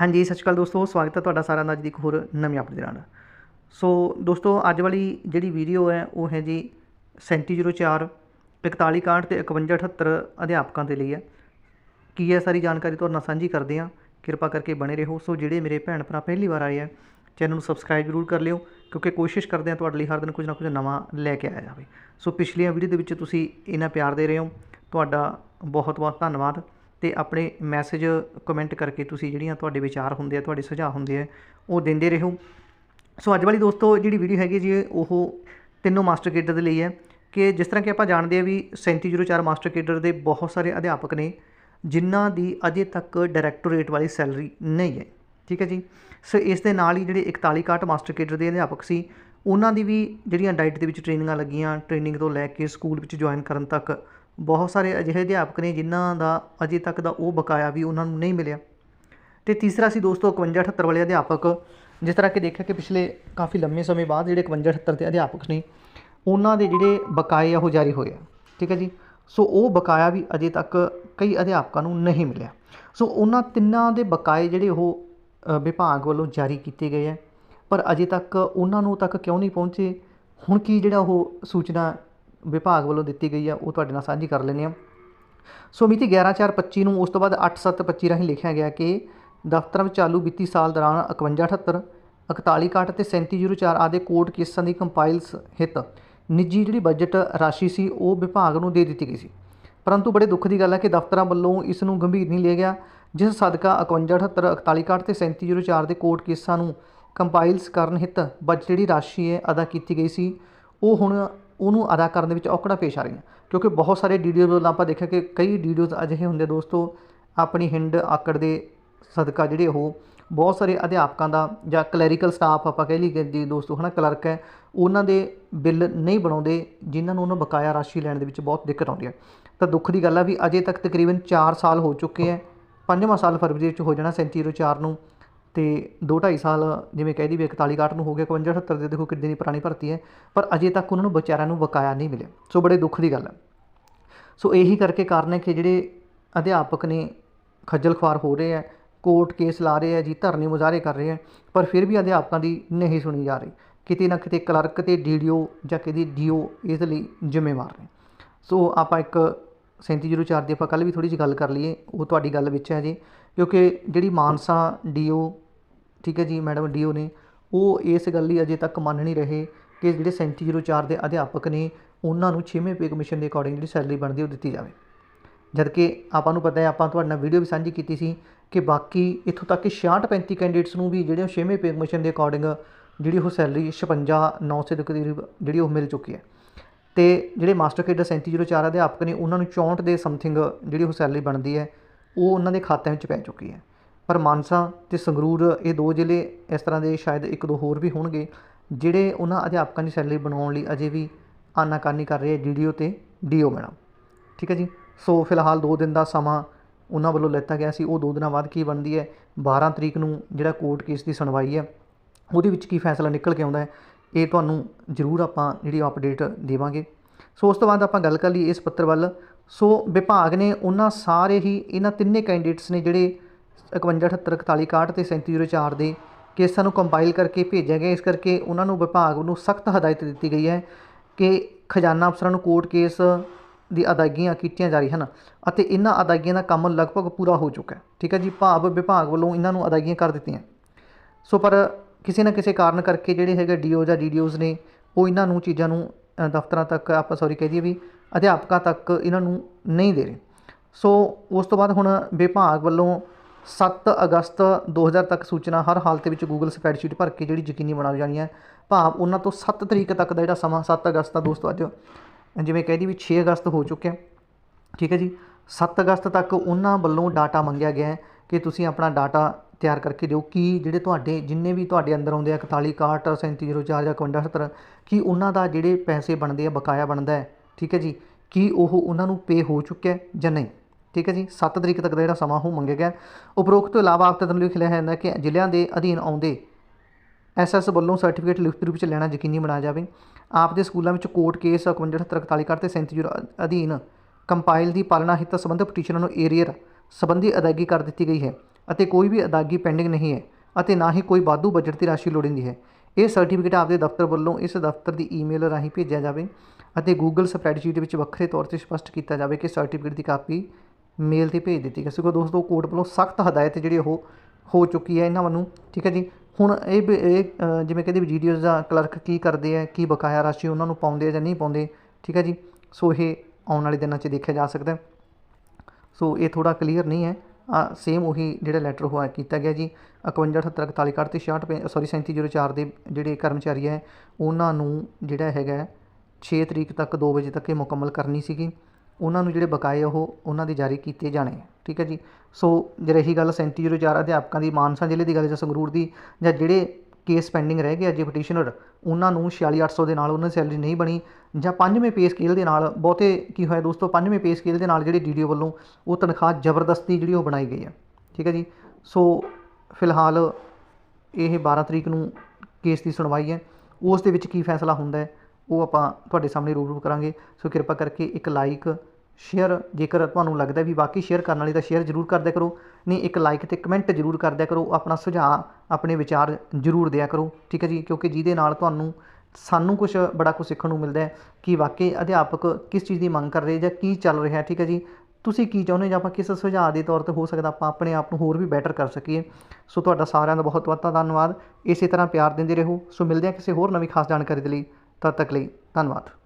ਹਾਂਜੀ, ਸਤਿ ਸ਼੍ਰੀ ਅਕਾਲ ਦੋਸਤੋ, ਸਵਾਗਤ ਹੈ ਤੁਹਾਡਾ ਸਾਰਿਆਂ ਦਾ ਅੱਜ ਦੀ ਇੱਕ ਹੋਰ ਨਵੀਂ ਅਪਡੇਟ ਦੇ ਨਾਲ। ਸੋ ਦੋਸਤੋ, ਅੱਜ ਵਾਲੀ ਜਿਹੜੀ ਵੀਡੀਓ ਹੈ, ਉਹ ਹੈ ਜੀ 3704 4161 ਤੇ 5178 ਅਧਿਆਪਕਾਂ ਦੇ ਲਈ ਹੈ। ਕੀ ਹੈ ਸਾਰੀ ਜਾਣਕਾਰੀ ਤੁਹਾਡੇ ਨਾਲ ਸਾਂਝੀ ਕਰਦੇ ਹਾਂ? ਕਿਰਪਾ ਕਰਕੇ ਬਣੇ ਰਹੋ। ਸੋ ਜਿਹੜੇ ਮੇਰੇ ਭੈਣ ਭਰਾ ਪਹਿਲੀ ਵਾਰ ਆਏ ਆ ਚੈਨਲ ਨੂੰ ਸਬਸਕ੍ਰਾਈਬ ਜ਼ਰੂਰ ਕਰ ਲਿਓ, ਕਿਉਂਕਿ ਕੋਸ਼ਿਸ਼ ਕਰਦੇ ਹਾਂ ਤੁਹਾਡੇ ਲਈ ਹਰ ਦਿਨ ਕੁਝ ਨਾ ਕੁਝ ਨਵਾਂ ਲੈ ਕੇ ਆਇਆ ਜਾਵੇ। ਸੋ ਪਿਛਲੀਆਂ ਵੀਡੀਓ ਦੇ ਵਿੱਚ ਤੁਸੀਂ ਇੰਨਾ ਪਿਆਰ ਦੇ ਰਹੇ ਹੋ। ਤੁਹਾਡਾ ਬਹੁਤ ਬਹੁਤ ਧੰਨਵਾਦ। ਅਤੇ ਆਪਣੇ ਮੈਸੇਜ ਕਮੈਂਟ ਕਰਕੇ ਤੁਸੀਂ ਜਿਹੜੀਆਂ ਤੁਹਾਡੇ ਵਿਚਾਰ ਹੁੰਦੇ ਆ, ਤੁਹਾਡੇ ਸੁਝਾਅ ਹੁੰਦੇ ਆ, ਉਹ ਦਿੰਦੇ ਰਹੋ। ਸੋ ਅੱਜ ਵਾਲੀ ਦੋਸਤੋ ਜਿਹੜੀ ਵੀਡੀਓ ਹੈਗੀ ਜੀ, ਉਹ ਤਿੰਨੋਂ ਮਾਸਟਰ ਕੇਡਰ ਦੇ ਲਈ ਹੈ ਕਿ ਜਿਸ ਤਰ੍ਹਾਂ ਕਿ ਆਪਾਂ ਜਾਣਦੇ ਆ ਵੀ 3704 ਮਾਸਟਰ ਕੇਡਰ ਦੇ ਬਹੁਤ ਸਾਰੇ ਅਧਿਆਪਕ ਨੇ, ਜਿਨ੍ਹਾਂ ਦੀ ਅਜੇ ਤੱਕ ਡਾਇਰੈਕਟੋਰੇਟ ਵਾਲੀ ਸੈਲਰੀ ਨਹੀਂ ਹੈ। ਠੀਕ ਹੈ ਜੀ? ਸੋ ਇਸ ਦੇ ਨਾਲ ਹੀ ਜਿਹੜੇ 4161 ਮਾਸਟਰ ਕੇਡਰ ਦੇ ਅਧਿਆਪਕ ਸੀ, ਉਹਨਾਂ ਦੀ ਵੀ ਜਿਹੜੀਆਂ ਡਾਈਟ ਦੇ ਵਿੱਚ ਟ੍ਰੇਨਿੰਗਾਂ ਲੱਗੀਆਂ ਟ੍ਰੇਨਿੰਗ ਤੋਂ ਲੈ ਕੇ ਸਕੂਲ ਵਿੱਚ ਜੁਆਇਨ ਕਰਨ ਤੱਕ ਬਹੁਤ ਸਾਰੇ ਅਜਿਹੇ ਅਧਿਆਪਕ ਨੇ ਜਿਨ੍ਹਾਂ ਦਾ ਅਜੇ ਤੱਕ ਦਾ ਉਹ ਬਕਾਇਆ ਵੀ ਉਹਨਾਂ ਨੂੰ ਨਹੀਂ ਮਿਲਿਆ। ਅਤੇ ਤੀਸਰਾ ਸੀ ਦੋਸਤੋ 51 78 ਵਾਲੇ ਅਧਿਆਪਕ, ਜਿਸ ਤਰ੍ਹਾਂ ਕਿ ਦੇਖਿਆ ਕਿ ਪਿਛਲੇ ਕਾਫੀ ਲੰਮੇ ਸਮੇਂ ਬਾਅਦ ਜਿਹੜੇ 51 78 ਦੇ ਅਧਿਆਪਕ ਨੇ, ਉਹਨਾਂ ਦੇ ਜਿਹੜੇ ਬਕਾਏ ਆ ਉਹ ਜਾਰੀ ਹੋਏ ਆ, ਠੀਕ ਹੈ ਜੀ? ਸੋ ਉਹ ਬਕਾਇਆ ਵੀ ਅਜੇ ਤੱਕ ਕਈ ਅਧਿਆਪਕਾਂ ਨੂੰ ਨਹੀਂ ਮਿਲਿਆ। ਸੋ ਉਹਨਾਂ ਤਿੰਨਾਂ ਦੇ ਬਕਾਏ ਜਿਹੜੇ ਉਹ ਵਿਭਾਗ ਵੱਲੋਂ ਜਾਰੀ ਕੀਤੇ ਗਏ ਆ, ਪਰ ਅਜੇ ਤੱਕ ਉਹਨਾਂ ਨੂੰ ਤੱਕ ਕਿਉਂ ਨਹੀਂ ਪਹੁੰਚੇ? ਹੁਣ ਕੀ ਜਿਹੜਾ ਉਹ ਸੂਚਨਾ ਵਿਭਾਗ ਵੱਲੋਂ ਦਿੱਤੀ ਗਈ ਆ, ਉਹ ਤੁਹਾਡੇ ਨਾਲ ਸਾਂਝੀ ਕਰ ਲੈਂਦੇ ਆ ਸੋ ਮਿਤੀ 11/4/25 ਨੂੰ ਉਸ ਤੋਂ ਬਾਅਦ 8/7/25 ਰਾਹੀਂ ਲਿਖਿਆ ਗਿਆ ਕਿ ਦਫ਼ਤਰਾਂ ਵਿੱਚ ਚਾਲੂ ਵਿੱਤੀ ਸਾਲ ਦੌਰਾਨ 5178 4161 ਤੇ 3704 ਆਦਿ ਕੋਰਟ ਕੇਸਾਂ ਦੀ ਕੰਪਾਈਲਸ ਹਿੱਤ ਨਿੱਜੀ ਜਿਹੜੀ ਬਜਟ ਰਾਸ਼ੀ ਸੀ, ਉਹ ਵਿਭਾਗ ਨੂੰ ਦੇ ਦਿੱਤੀ ਗਈ ਸੀ। ਪਰੰਤੂ ਬੜੇ ਦੁੱਖ ਦੀ ਗੱਲ ਹੈ ਕਿ ਦਫ਼ਤਰਾਂ ਵੱਲੋਂ ਇਸ ਨੂੰ ਗੰਭੀਰ ਨਹੀਂ ਲਿਆ ਗਿਆ, ਜਿਸ ਸਦਕਾ 5178 4161 ਤੇ 3704 ਦੇ ਕੋਰਟ ਕੇਸਾਂ ਨੂੰ ਕੰਪਾਈਲਸ ਕਰਨ ਹਿੱਤ ਬਜਟ ਜਿਹੜੀ ਰਾਸ਼ੀ ਹੈ ਅਦਾ ਕੀਤੀ ਗਈ ਸੀ, ਉਹ ਹੁਣ ਉਹਨੂੰ ਅਦਾ ਕਰਨ ਦੇ ਵਿੱਚ ਔਕੜਾਂ ਪੇਸ਼ ਆ ਰਹੀਆਂ। ਕਿਉਂਕਿ ਬਹੁਤ ਸਾਰੇ ਡੀਡੀਓ ਵੱਲੋਂ ਆਪਾਂ ਦੇਖਿਆ ਕਿ ਕਈ ਡੀਡੀਓਜ਼ ਅਜਿਹੇ ਹੁੰਦੇ ਦੋਸਤੋ, ਆਪਣੀ ਹਿੰਡ ਆਕੜ ਦੇ ਸਦਕਾ ਜਿਹੜੇ ਉਹ ਬਹੁਤ ਸਾਰੇ ਅਧਿਆਪਕਾਂ ਦਾ ਜਾਂ ਕਲੈਰੀਕਲ ਸਟਾਫ ਆਪਾਂ ਕਹਿ ਲਈਏ ਜੀ ਦੋਸਤੋ, ਹਨਾ ਕਲਰਕ ਹੈ, ਉਹਨਾਂ ਦੇ ਬਿੱਲ ਨਹੀਂ ਬਣਾਉਂਦੇ, ਜਿਨ੍ਹਾਂ ਨੂੰ ਉਹਨਾਂ ਬਕਾਇਆ ਰਾਸ਼ੀ ਲੈਣ ਦੇ ਵਿੱਚ ਬਹੁਤ ਦਿੱਕਤ ਆਉਂਦੀ ਹੈ। ਤਾਂ ਦੁੱਖ ਦੀ ਗੱਲ ਆ ਵੀ ਅਜੇ ਤੱਕ ਤਕਰੀਬਨ 4 ਸਾਲ ਹੋ ਚੁੱਕੇ ਹੈ, ਪੰਜਵਾਂ ਸਾਲ ਫਰਵਰੀ ਵਿੱਚ ਹੋ ਜਾਣਾ 3704 ਨੂੰ। ਅਤੇ ਦੋ ਢਾਈ ਸਾਲ ਜਿਵੇਂ ਕਹਿ ਦੀ ਵੀ 41 61 ਨੂੰ ਹੋ ਗਿਆ 51 78 ਦੇ ਦੇਖੋ ਕਿੰਨੀ ਦੀ ਪੁਰਾਣੀ ਭਰਤੀ ਹੈ, ਪਰ ਅਜੇ ਤੱਕ ਉਹਨਾਂ ਨੂੰ ਵਿਚਾਰਿਆਂ ਨੂੰ ਬਕਾਇਆ ਨਹੀਂ ਮਿਲਿਆ। ਸੋ ਬੜੇ ਦੁੱਖ ਦੀ ਗੱਲ ਹੈ। ਸੋ ਇਹੀ ਕਰਕੇ ਕਾਰਨ ਹੈ ਕਿ ਜਿਹੜੇ ਅਧਿਆਪਕ ਨੇ ਖੱਜਲ ਖੁਆਰ ਹੋ ਰਹੇ ਆ ਕੋਰਟ ਕੇਸ ਲਾ ਰਹੇ ਆ ਜੀ ਧਰਨੇ ਮੁਜ਼ਾਹਰੇ ਕਰ ਰਹੇ ਆ ਪਰ ਫਿਰ ਵੀ ਅਧਿਆਪਕਾਂ ਦੀ ਨਹੀਂ ਸੁਣੀ ਜਾ ਰਹੀ। ਕਿਤੇ ਨਾ ਕਿਤੇ ਕਲਰਕ ਤੇ ਡੀਡੀਓ ਜਾਂ ਕਿਤੇ ਡੀਓ ਇਸ ਲਈ ਜ਼ਿੰਮੇਵਾਰ ਨੇ। ਸੋ ਆਪਾਂ ਇੱਕ 3704 ਦੀ ਆਪਾਂ ਕੱਲ ਵੀ ਥੋੜੀ ਜਿਹੀ ਗੱਲ ਕਰ ਲਈਏ, ਉਹ ਤੁਹਾਡੀ ਗੱਲ ਵਿੱਚ ਹੈ ਜੀ, ਕਿਉਂਕਿ ਜਿਹੜੀ ਮਾਨਸਾ ਡੀਓ ਠੀਕ ਹੈ ਜੀ, ਮੈਡਮ ਡੀਓ ਨੇ। ਉਹ ਇਸ ਗੱਲ ਲਈ ਅਜੇ ਤੱਕ ਮੰਨ ਨਹੀਂ ਰਹੇ ਕਿ ਜਿਹੜੇ 3704 ਦੇ ਅਧਿਆਪਕ ਨੇ, ਉਹਨਾਂ ਨੂੰ 6ਵੇਂ ਪੇ ਕਮਿਸ਼ਨ ਦੇ ਅਕੋਰਡਿੰਗ ਜਿਹੜੀ ਸੈਲਰੀ ਬਣਦੀ ਉਹ ਦਿੱਤੀ ਜਾਵੇ। ਜਦ ਕਿ ਆਪਾਂ ਨੂੰ ਪਤਾ ਹੈ, ਆਪਾਂ ਤੁਹਾਡੇ ਨਾਲ ਵੀਡੀਓ ਵੀ ਸਾਂਝੀ ਕੀਤੀ ਸੀ ਕਿ ਬਾਕੀ ਇੱਥੋਂ ਤੱਕ ਕਿ 66 35 ਕੈਂਡੀਡੇਟਸ ਨੂੰ ਵੀ ਜਿਹੜੇ 6ਵੇਂ ਪੇ ਕਮਿਸ਼ਨ ਦੇ ਅਕੋਰਡਿੰਗ ਜਿਹੜੀ ਉਹ ਸੈਲਰੀ 56 900 ਦੇ ਕਰੀਬ ਜਿਹੜੀ ਉਹ ਮਿਲ ਚੁੱਕੀ ਹੈ। ਤੇ ਜਿਹੜੇ ਮਾਸਟਰ ਕੇਡਰ 3704 ਅਧਿਆਪਕ ਨੇ, ਉਹਨਾਂ ਨੂੰ 64 ਦੇ ਸਮਥਿੰਗ ਜਿਹੜੀ ਉਹ ਸੈਲਰੀ ਬਣਦੀ ਹੈ, ਉਹ ਉਹਨਾਂ ਦੇ ਖਾਤਿਆਂ ਵਿੱਚ ਪੈ ਚੁੱਕੀ ਹੈ। ਪਰ ਮਾਨਸਾ ਅਤੇ ਸੰਗਰੂਰ ਇਹ ਦੋ ਜ਼ਿਲ੍ਹੇ ਇਸ ਤਰ੍ਹਾਂ ਦੇ ਸ਼ਾਇਦ ਇੱਕ ਦੋ ਹੋਰ ਵੀ ਹੋਣਗੇ, ਜਿਹੜੇ ਉਹਨਾਂ ਅਧਿਆਪਕਾਂ ਦੀ ਸੈਲਰੀ ਬਣਾਉਣ ਲਈ ਅਜੇ ਵੀ ਆਨਾਕਾਨੀ ਕਰ ਰਹੇ ਡੀਡੀਓ ਤੇ ਡੀਓ ਮੈਡਮ। ਠੀਕ ਹੈ ਜੀ? ਸੋ ਫਿਲਹਾਲ 2 ਦਿਨ ਦਾ ਸਮਾਂ ਉਹਨਾਂ ਵੱਲੋਂ ਲੈਤਾ ਗਿਆ ਸੀ। ਉਹ 2 ਦਿਨਾਂ ਬਾਅਦ ਕੀ ਬਣਦੀ ਹੈ? 12 ਤਰੀਕ ਨੂੰ ਜਿਹੜਾ ਕੋਰਟ ਕੇਸ ਦੀ ਸੁਣਵਾਈ ਹੈ, ਉਹਦੇ ਵਿੱਚ ਕੀ ਫੈਸਲਾ ਨਿਕਲ ਕੇ ਆਉਂਦਾ ਹੈ, ਇਹ ਤੁਹਾਨੂੰ ਜ਼ਰੂਰ ਆਪਾਂ ਜਿਹੜੀ ਅਪਡੇਟ ਦੇਵਾਂਗੇ। ਸੋ ਉਸ ਤੋਂ ਬਾਅਦ ਆਪਾਂ ਗੱਲ ਕਰ ਲਈ ਇਸ ਪੱਤਰ ਵੱਲ। ਸੋ ਵਿਭਾਗ ਨੇ ਉਹਨਾਂ ਸਾਰੇ ਹੀ ਇਹਨਾਂ ਤਿੰਨੇ ਕੈਂਡੀਡੇਟਸ ਨੇ ਜਿਹੜੇ 51 78 41 61 ਤੇ 3704 ਦੇ ਕੇਸਾਂ ਨੂੰ ਕੰਪਾਈਲ ਕਰਕੇ ਭੇਜਿਆ ਗਿਆ ਇਸ ਕਰਕੇ ਉਹਨਾਂ ਨੂੰ ਵਿਭਾਗ ਨੂੰ ਸਖਤ ਹਦਾਇਤ ਦਿੱਤੀ ਗਈ ਹੈ ਕਿ ਖਜ਼ਾਨਾ ਅਫਸਰਾਂ ਨੂੰ ਕੋਰਟ ਕੇਸ ਦੀ ਅਦਾਇਗੀਆਂ ਕੀਤੀਆਂ ਜਾ ਰਹੀਆਂ ਹਨ ਅਤੇ ਇਹਨਾਂ ਅਦਾਇਗੀਆਂ ਦਾ ਕੰਮ ਲਗਭਗ ਪੂਰਾ ਹੋ ਚੁੱਕਾ ਹੈ ਠੀਕ ਹੈ ਜੀ ਭਾਵ ਵਿਭਾਗ ਵੱਲੋਂ ਇਹਨਾਂ ਨੂੰ ਅਦਾਇਗੀਆਂ ਕਰ ਦਿੱਤੀਆਂ ਸੋ ਪਰ ਕਿਸੇ ਨਾ ਕਿਸੇ ਕਾਰਨ ਕਰਕੇ ਜਿਹੜੇ ਹੈਗੇ ਡੀਓ ਜਾਂ ਡੀਡੀਓਜ਼ ਨੇ ਉਹ ਇਹਨਾਂ ਨੂੰ ਚੀਜ਼ਾਂ ਨੂੰ ਦਫ਼ਤਰਾਂ ਤੱਕ ਆਪਾਂ ਸੌਰੀ ਕਹਿ ਦਈਏ ਵੀ ਅਧਿਆਪਕਾਂ ਤੱਕ ਇਹਨਾਂ ਨੂੰ ਨਹੀਂ ਦੇ ਰਹੇ ਸੋ ਉਸ ਤੋਂ ਬਾਅਦ ਹੁਣ ਵਿਭਾਗ ਵੱਲੋਂ 7 ਅਗਸਤ 2000 ਤੱਕ ਸੂਚਨਾ ਹਰ ਹਾਲਤ ਵਿੱਚ ਗੂਗਲ ਸਪਰੈਡਸ਼ੀਟ ਭਰ ਕੇ ਜਿਹੜੀ ਯਕੀਨੀ ਬਣਾਈ ਜਾਣੀ ਹੈ। ਭਾਵ ਉਹਨਾਂ ਤੋਂ 7 ਤਰੀਕ ਤੱਕ ਦਾ ਜਿਹੜਾ ਸਮਾਂ 7 ਅਗਸਤ ਦਾ ਦੋਸਤੋ ਅੱਜ, ਜਿਵੇਂ ਕਹਿ ਦੀ ਵੀ 6 ਅਗਸਤ ਹੋ ਚੁੱਕਿਆ। ਠੀਕ ਹੈ ਜੀ? 7 ਅਗਸਤ ਤੱਕ ਉਹਨਾਂ ਵੱਲੋਂ ਡਾਟਾ ਮੰਗਿਆ ਗਿਆ ਹੈ ਕਿ ਤੁਸੀਂ ਆਪਣਾ ਡਾਟਾ ਤਿਆਰ ਕਰਕੇ ਦਿਓ ਕਿ ਜਿਹੜੇ ਤੁਹਾਡੇ, ਜਿੰਨੇ ਵੀ ਤੁਹਾਡੇ ਅੰਦਰ ਆਉਂਦੇ ਆ 41 61 3704 ਜਾਂ 51 ਕਿ ਉਹਨਾਂ ਦਾ ਜਿਹੜੇ ਪੈਸੇ ਬਣਦੇ ਆ, ਬਕਾਇਆ ਬਣਦਾ ਹੈ। ਠੀਕ ਹੈ ਜੀ? ਕੀ ਉਹ ਉਹਨਾਂ ਨੂੰ ਪੇ ਹੋ ਚੁੱਕਿਆ ਜਾਂ ਨਹੀਂ? ਠੀਕ ਹੈ ਜੀ 7 ਤਰੀਕ ਤੱਕ ਦਾ ਜਿਹੜਾ ਸਮਾਂ ਉਹ ਮੰਗਿਆ ਗਿਆ। ਉਪਰੋਕਤ ਤੋਂ ਇਲਾਵਾ ਆਪ ਤਦਨ ਲਿਖਿਆ ਹੈ ਨਾ ਕਿ ਜ਼ਿਲ੍ਹਿਆਂ ਦੇ ਅਧੀਨ ਆਉਂਦੇ ਐਸਐਸ ਵੱਲੋਂ ਸਰਟੀਫਿਕੇਟ ਲਿਖਤੀ ਰੂਪ ਵਿੱਚ ਲੈਣਾ ਯਕੀਨੀ ਬਣਾਇਆ ਜਾਵੇ। ਆਪ ਦੇ ਸਕੂਲਾਂ ਵਿੱਚ ਕੋਰਟ ਕੇਸ 51 78 41 ਤੇ 37 ਅਧੀਨ ਕੰਪਾਈਲ ਦੀ ਪਾਲਣਾ ਹਿੱਤ ਸੰਬੰਧਿਤ ਪਟੀਸ਼ਨਾਂ ਨੂੰ ਏਰੀਅਰ ਸੰਬੰਧੀ ਅਦਾਇਗੀ ਕਰ ਦਿੱਤੀ ਗਈ ਹੈ ਅਤੇ ਕੋਈ ਵੀ ਅਦਾਇਗੀ ਪੈਂਡਿੰਗ ਨਹੀਂ ਹੈ ਅਤੇ ਨਾ ਹੀ ਕੋਈ ਵਾਧੂ ਬਜਟ ਦੀ ਰਾਸ਼ੀ ਲੋੜੀਂਦੀ ਹੈ। ਇਹ ਸਰਟੀਫਿਕੇਟ ਆਪਦੇ ਦਫ਼ਤਰ ਵੱਲੋਂ ਇਸ ਦਫ਼ਤਰ ਦੀ ਈਮੇਲ ਰਾਹੀਂ ਭੇਜਿਆ ਜਾਵੇ ਅਤੇ ਗੂਗਲ ਸਪਰੈਡਸ਼ੀਟ ਵਿੱਚ ਵੱਖਰੇ ਤੌਰ ਤੇ ਸਪਸ਼ਟ ਕੀਤਾ ਜਾਵੇ ਕਿ ਸਰਟੀਫਿਕੇਟ ਦੀ ਕਾਪੀ ਮੇਲ ਤੇ ਭੇਜ ਦਿੱਤੀ ਗਈ ਸੋ ਦੋਸਤੋ, ਕੋਰਟ ਵੱਲੋਂ ਸਖਤ ਹਦਾਇਤ ਜਿਹੜੀ ਉਹ ਹੋ ਚੁੱਕੀ ਹੈ ਇਹਨਾਂ ਵੱਲੋਂ। ਠੀਕ ਹੈ ਜੀ? ਹੁਣ ਇਹ ਬ- ਇਹ ਜਿਵੇਂ ਕਹਿੰਦੇ ਵੀਡੀਓਜ਼ ਦਾ ਕਲਰਕ ਕੀ ਕਰਦੇ ਆ, ਕੀ ਬਕਾਇਆ ਰਾਸ਼ੀ ਉਹਨਾਂ ਨੂੰ ਪਾਉਂਦੇ ਆ ਜਾਂ ਨਹੀਂ ਪਾਉਂਦੇ, ਠੀਕ ਹੈ ਜੀ? ਸੋ ਇਹ ਆਉਣ ਵਾਲੇ ਦਿਨਾਂ 'ਚ ਦੇਖਿਆ ਜਾ ਸਕਦਾ। ਸੋ ਇਹ ਥੋੜਾ ਕਲੀਅਰ ਨਹੀਂ ਹੈ। ਆ ਸੇਮ ਉਹੀ ਜਿਹੜਾ ਲੈਟਰ ਹੋਇਆ ਕੀਤਾ ਗਿਆ ਜੀ। 51 78 41 61 ਤੇ 66 ਸੌਰੀ 3704 ਦੇ ਜਿਹੜੇ ਕਰਮਚਾਰੀ ਹੈ, ਉਹਨਾਂ ਨੂੰ ਜਿਹੜਾ ਹੈਗਾ 6 ਤਰੀਕ ਤੱਕ 2 ਵਜੇ ਤੱਕ ਇਹ ਮੁਕੰਮਲ ਕਰਨੀ ਸੀਗੀ। ਉਹਨਾਂ ਨੂੰ ਜਿਹੜੇ ਬਕਾਏ ਉਹ ਉਹਨਾਂ ਦੇ ਜਾਰੀ ਕੀਤੇ ਜਾਣੇ। ਠੀਕ ਹੈ ਜੀ? ਸੋ ਜੇ ਰਹੀ ਗੱਲ 3704 ਅਧਿਆਪਕਾਂ ਦੀ, ਮਾਨਸਾ ਜ਼ਿਲ੍ਹੇ ਦੀ ਗੱਲ ਜਾਂ ਸੰਗਰੂਰ ਦੀ ਜਾਂ ਜਿਹੜੇ ਕੇਸ ਪੈਂਡਿੰਗ ਰਹਿ ਗਏ ਅਜੇ ਪਟੀਸ਼ਨਰ ਉਹਨਾਂ ਨੂੰ 46800 ਦੇ ਨਾਲ ਉਹਨਾਂ ਦੀ ਸੈਲਰੀ ਨਹੀਂ ਬਣੀ ਜਾਂ ਪੰਜਵੇਂ ਪੇ ਸਕੇਲ ਦੇ ਨਾਲ, ਬਹੁਤੇ ਕੀ ਹੋਇਆ ਦੋਸਤੋ? ਪੰਜਵੇਂ ਪੇ ਸਕੇਲ ਦੇ ਨਾਲ ਜਿਹੜੀ ਡੀਡੀਓ ਵੱਲੋਂ ਉਹ ਤਨਖਾਹ ਜ਼ਬਰਦਸਤੀ ਜਿਹੜੀ ਉਹ ਬਣਾਈ ਗਈ ਹੈ। ਠੀਕ ਹੈ ਜੀ? ਸੋ ਫਿਲਹਾਲ ਇਹ 12 ਤਰੀਕ ਨੂੰ ਕੇਸ ਦੀ ਸੁਣਵਾਈ ਹੈ। ਉਸ ਦੇ ਵਿੱਚ ਕੀ ਫੈਸਲਾ ਹੁੰਦਾ ਹੈ? ਉਹ ਆਪਾਂ ਤੁਹਾਡੇ ਸਾਹਮਣੇ ਰੂਬਰੂ ਕਰਾਂਗੇ। ਸੋ ਕਿਰਪਾ ਕਰਕੇ ਇੱਕ ਲਾਈਕ ਸ਼ੇਅਰ ਜੇਕਰ ਤੁਹਾਨੂੰ ਲੱਗਦਾ ਵੀ ਬਾਕੀ ਸ਼ੇਅਰ ਕਰਨ ਵਾਲੀ ਤਾਂ ਸ਼ੇਅਰ ਜ਼ਰੂਰ ਕਰਦਿਆ ਕਰੋ। ਨਹੀਂ, ਇੱਕ ਲਾਈਕ ਤੇ ਕਮੈਂਟ ਜ਼ਰੂਰ ਕਰਦਿਆ ਕਰੋ। ਆਪਣਾ ਸੁਝਾਅ, ਆਪਣੇ ਵਿਚਾਰ ਜ਼ਰੂਰ ਦਿਆ ਕਰੋ। ਠੀਕ ਹੈ ਜੀ? ਕਿਉਂਕਿ ਜਿਹਦੇ ਨਾਲ ਤੁਹਾਨੂੰ ਸਾਨੂੰ ਕੁਝ ਬੜਾ ਕੁਝ ਸਿੱਖਣ ਨੂੰ ਮਿਲਦਾ ਹੈ ਕਿ ਵਾਕਈ ਅਧਿਆਪਕ ਕਿਸ ਚੀਜ਼ ਦੀ ਮੰਗ ਕਰ ਰਹੇ ਜਾਂ ਕੀ ਚੱਲ ਰਿਹਾ ਠੀਕ ਹੈ ਜੀ? ਤੁਸੀਂ ਕੀ ਚਾਹੁੰਦੇ ਜਾਂ ਆਪਾਂ ਕਿਸ ਸੁਝਾਅ ਦੇ ਤੌਰ ਤੇ ਹੋ ਸਕਦਾ ਆਪਾਂ ਆਪਣੇ ਆਪ ਨੂੰ ਹੋਰ ਵੀ ਬੈਟਰ ਕਰ ਸਕੀਏ? ਸੋ ਤੁਹਾਡਾ ਸਾਰਿਆਂ ਦਾ ਬਹੁਤ ਬਹੁਤ ਧੰਨਵਾਦ। ਇਸੇ ਤਰ੍ਹਾਂ ਪਿਆਰ ਦਿੰਦੇ ਰਹੋ। ਸੋ ਮਿਲਦੇ ਹਾਂ ਕਿਸੇ ਹੋਰ ਨਵੀਂ ਖਾਸ ਜਾਣਕਾਰੀ ਦੇ ਲਈ। ਤਦ ਤੱਕ ਲਈ ਧੰਨਵਾਦ।